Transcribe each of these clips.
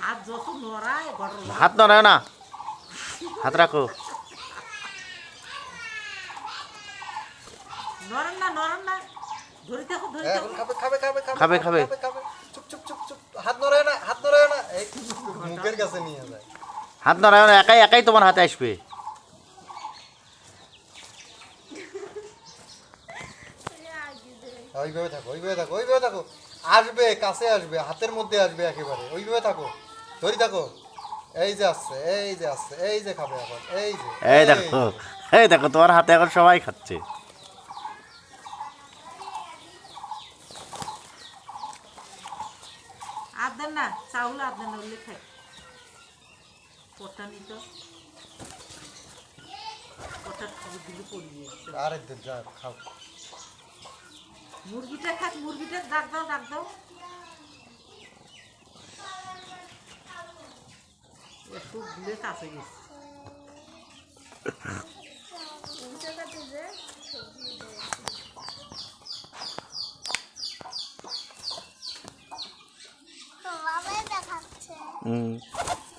হাত নড়ায় গড় হাত নড়ায় না। হাত রাখো। খাবে খাবে খাবে খাবে, খাবে। খাবে চুপ চুপ চুপ চুপ। হাত নড়ে না হাত নড়ে না। এই মুখের কাছে নিয়ে যায়। হাত নড়ায় না একাই একাই তোমার হাতে আসবে। ওইভাবে থাকো ওইভাবে থাকো ওইভাবে থাকো। আসবে কাছে আসবে হাতের মধ্যে আসবে একেবারে। ওইভাবে থাকো ধরি থাকো। এই যে আসছে এই যে আসছে এই যে খাবে এখন এই যে এই দেখো এই দেখো তোমার হাতে এখন সবাই খাচ্ছে। আর দেন না চাউল আর উল্লে খাই। পটটা নিত পটটা দিলে পড়িয়ে আরে যা খাও। মুরগিটা খাক মুরগিটা ডাক দাও ডাক দাও। একটু ভুলে কাছে গেছে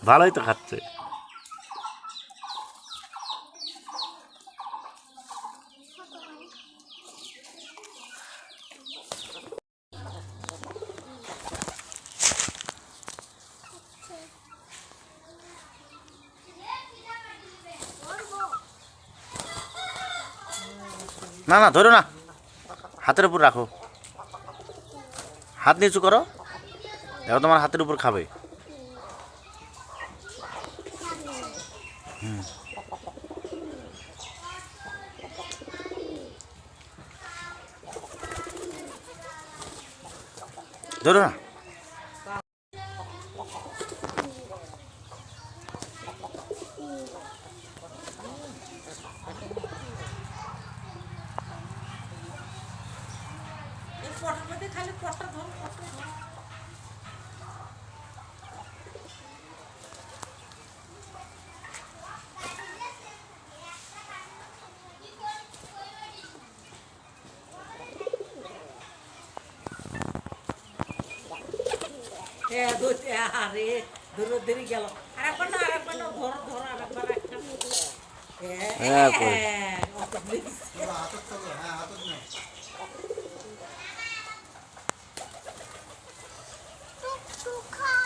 ভালোই তো খাচ্ছে। না না, ধরো না। হাতের উপর রাখো। হাত নিচু করো। দেখো তোমার হাতের উপর খাবে। ধরো না। এই পটার মধ্যে খালি পটটা ধর পটটা ধর। হ্যাঁ ধরতে আরে ধরো ধরে গেল। আর একবার না আর একবার না ধরো ধরো আর একবার একটা হ্যাঁ, হ্যাঁ